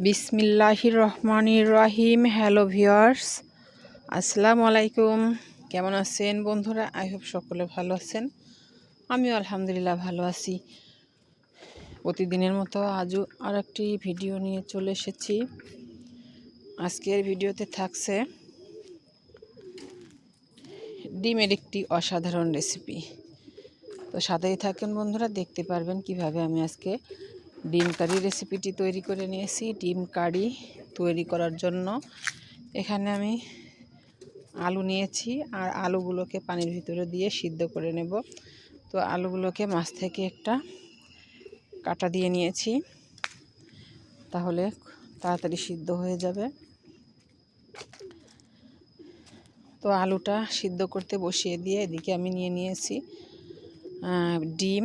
বিসমিল্লাহির রহমানির রহিম hello viewers আসসালামু আলাইকুম। কেমন আছেন বন্ধুরা? আই হোপ সকলে ভালো আছেন। আমিও আলহামদুলিল্লাহ ভালো আছি। প্রতিদিনের মতো আজও আর একটি ভিডিও নিয়ে চলে এসেছি। আজকের ভিডিওতে থাকছে ডিমের একটি অসাধারণ রেসিপি। তো সাথেই থাকেন বন্ধুরা, দেখতে পারবেন কীভাবে আমি আজকে ডিম কারি রেসিপিটি তৈরি করে নিয়েছি। ডিম কারি তৈরি করার জন্য এখানে আমি আলু নিয়েছি আর আলুগুলোকে পানির ভিতরে দিয়ে সিদ্ধ করে নেব। তো আলুগুলোকে মাছ থেকে একটা কাটা দিয়ে নিয়েছি। তাহলে তাড়াতাড়ি সিদ্ধ হয়ে যাবে। তো আলুটা সিদ্ধ করতে বসিয়ে দিয়ে এদিকে আমি নিয়ে নিয়েছি ডিম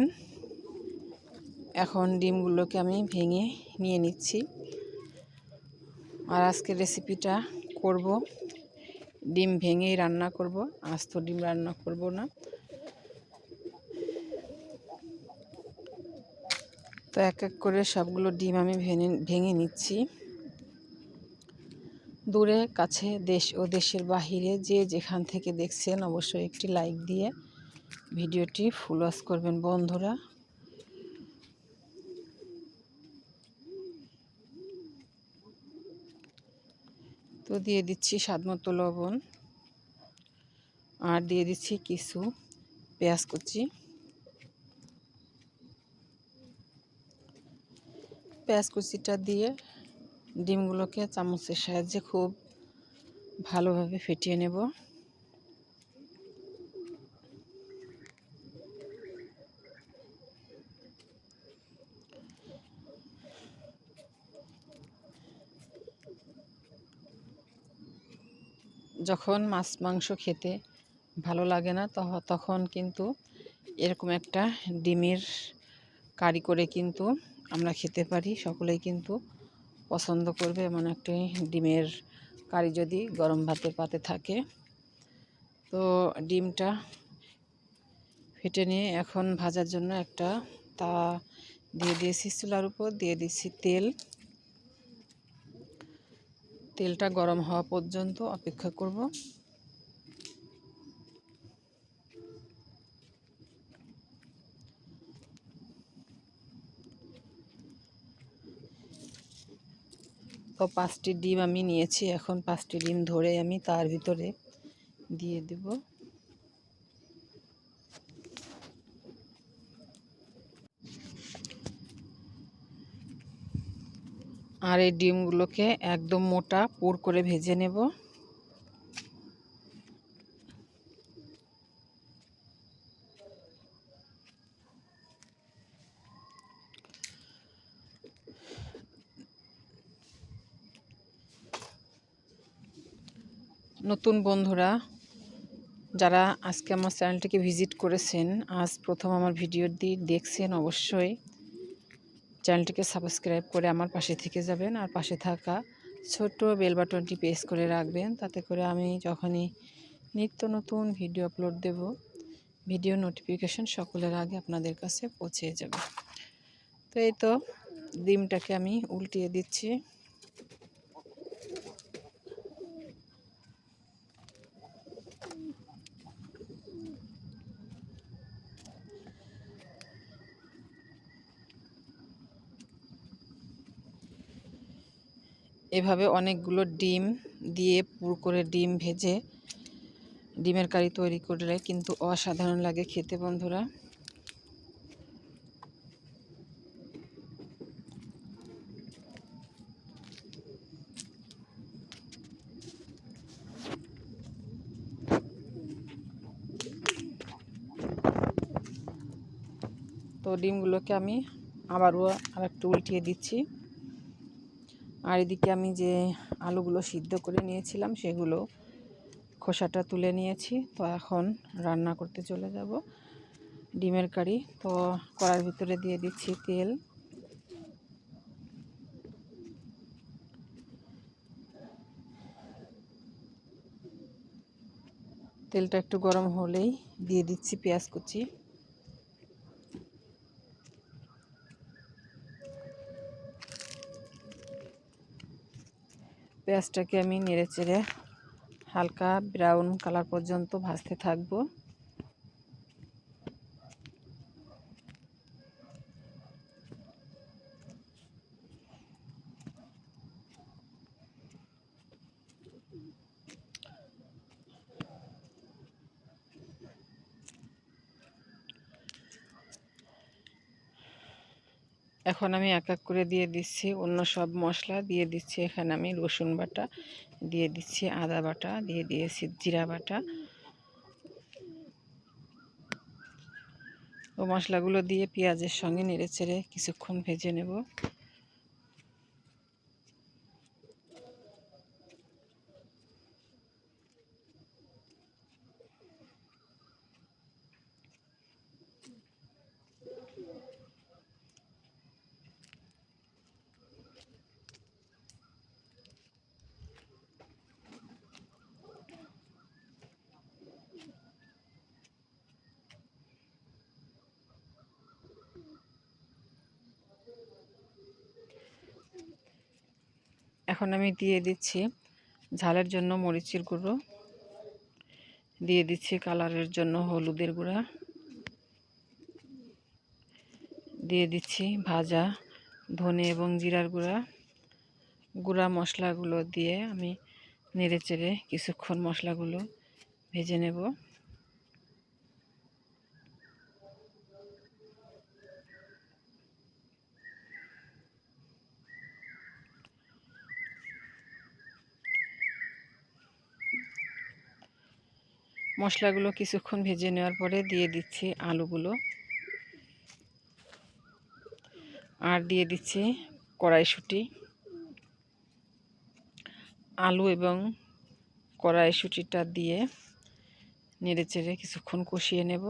এখন ডিমগুলোকে আমি ভেঙে নিয়ে নিচ্ছি। আর আজকের রেসিপিটা করব। ডিম ভেঙেই রান্না করব, আস্ত ডিম রান্না করব না। তো এক এক করে সবগুলো ডিম আমি ভেঙে ভেঙে নিচ্ছি। দূরে, কাছে, দেশ ও দেশের বাহিরে যে যেখান থেকে দেখছেন অবশ্যই একটি লাইক দিয়ে ভিডিওটি ফুল ওয়াশ করবেন। বন্ধুরা তো দিয়ে দিচ্ছি স্বাদ মতো লবণ। আর দিয়ে দিচ্ছি কিছু পেঁয়াজ কুচি। পেঁয়াজ কুচিটা দিয়ে ডিমগুলোকে চামচের সাহায্যে খুব ভালোভাবে ফেটিয়ে নেব। যখন মাছ মাংস খেতে ভালো লাগে না তখন কিন্তু এরকম একটা ডিমের কারি করে কিন্তু আমরা খেতে পারি। সকলেই কিন্তু পছন্দ করবে এমন একটি ডিমের কারি যদি গরম ভাতের পাতে থাকে। তো ডিমটা ফেটে নিয়ে এখন ভাজার জন্য একটা তা দিয়ে দিয়েছি চুলার উপর, দিয়ে দিচ্ছি তেল। তেলটা গরম হওয়া পর্যন্ত অপেক্ষা করব। তো পাঁচটি ডিম আমি নিয়েছি, এখন পাঁচটি ডিম ধরে আমি তার ভিতরে দিয়ে দেব। আর এই ডিমগুলোকে একদম মোটা পুর করে ভেজে নেব। নতুন বন্ধুরা, যারা আজকে আমার চ্যানেলটিকে ভিজিট করেছেন, আজ প্রথম আমার ভিডিও দিয়ে দেখছেন অবশ্যই। চ্যানেলটিকে সাবস্ক্রাইব করে আমার পাশে থেকে যাবেন আর পাশে থাকা ছোট বেল বাটনটি প্রেস করে রাখবেন। তাতে করে আমি যখনই নিত্য নতুন ভিডিও আপলোড দেব, ভিডিও নোটিফিকেশন সকলের আগে আপনাদের কাছে পৌঁছে যাবে। তো এই তো, ডিমটাকে আমি উল্টিয়ে দিচ্ছি। এভাবে অনেকগুলো ডিম দিয়ে পুর করে ডিম ভেজে ডিমের কারি তৈরি করলে কিন্তু অসাধারণ লাগে খেতে বন্ধুরা। তো ডিমগুলোকে আমি আবারও আর একটু উল্টিয়ে দিচ্ছি। আর এদিকে আমি যে আলুগুলো সিদ্ধ করে নিয়েছিলাম, সেগুলো খোসাটা তুলে নিয়েছি। তো এখন রান্না করতে চলে যাব ডিমের কারি। তো কড়ার ভিতরে দিয়ে দিচ্ছি তেল। তেলটা একটু গরম হলেই দিয়ে দিচ্ছি পেঁয়াজ কুচি। পেঁয়াজটাকে আমি নেড়ে চেড়ে হালকা ব্রাউন কালার পর্যন্ত ভাজতে থাকব। এখন আমি এক এক করে দিয়ে দিচ্ছি। অন্য সব মশলা দিয়ে দিচ্ছি এখানে আমি রসুন বাটা, দিয়ে দিচ্ছি আদা বাটা, দিয়ে দিয়েছি জিরা বাটা। ও মশলাগুলো দিয়ে পেঁয়াজের সঙ্গে নেড়ে চেড়ে কিছুক্ষণ ভেজে নেব। এখন আমি দিয়ে দিচ্ছি ঝালের জন্য মরিচের গুঁড়ো। দিয়ে দিচ্ছি কালারের জন্য হলুদের গুঁড়া। দিয়ে দিচ্ছি ভাজা ধনে এবং জিরার গুঁড়া। গুঁড়া মশলাগুলো দিয়ে আমি নেড়ে চেড়ে কিছুক্ষণ মশলাগুলো ভেজে নেব। মশলাগুলো কিছুক্ষণ ভেজে নেওয়ার পরে দিয়ে দিচ্ছি আলুগুলো। আর দিয়ে দিচ্ছি কড়াইশুটি। আলু এবং কড়াইশুটিটা দিয়ে নেড়ে চেড়ে কিছুক্ষণ কষিয়ে নেব।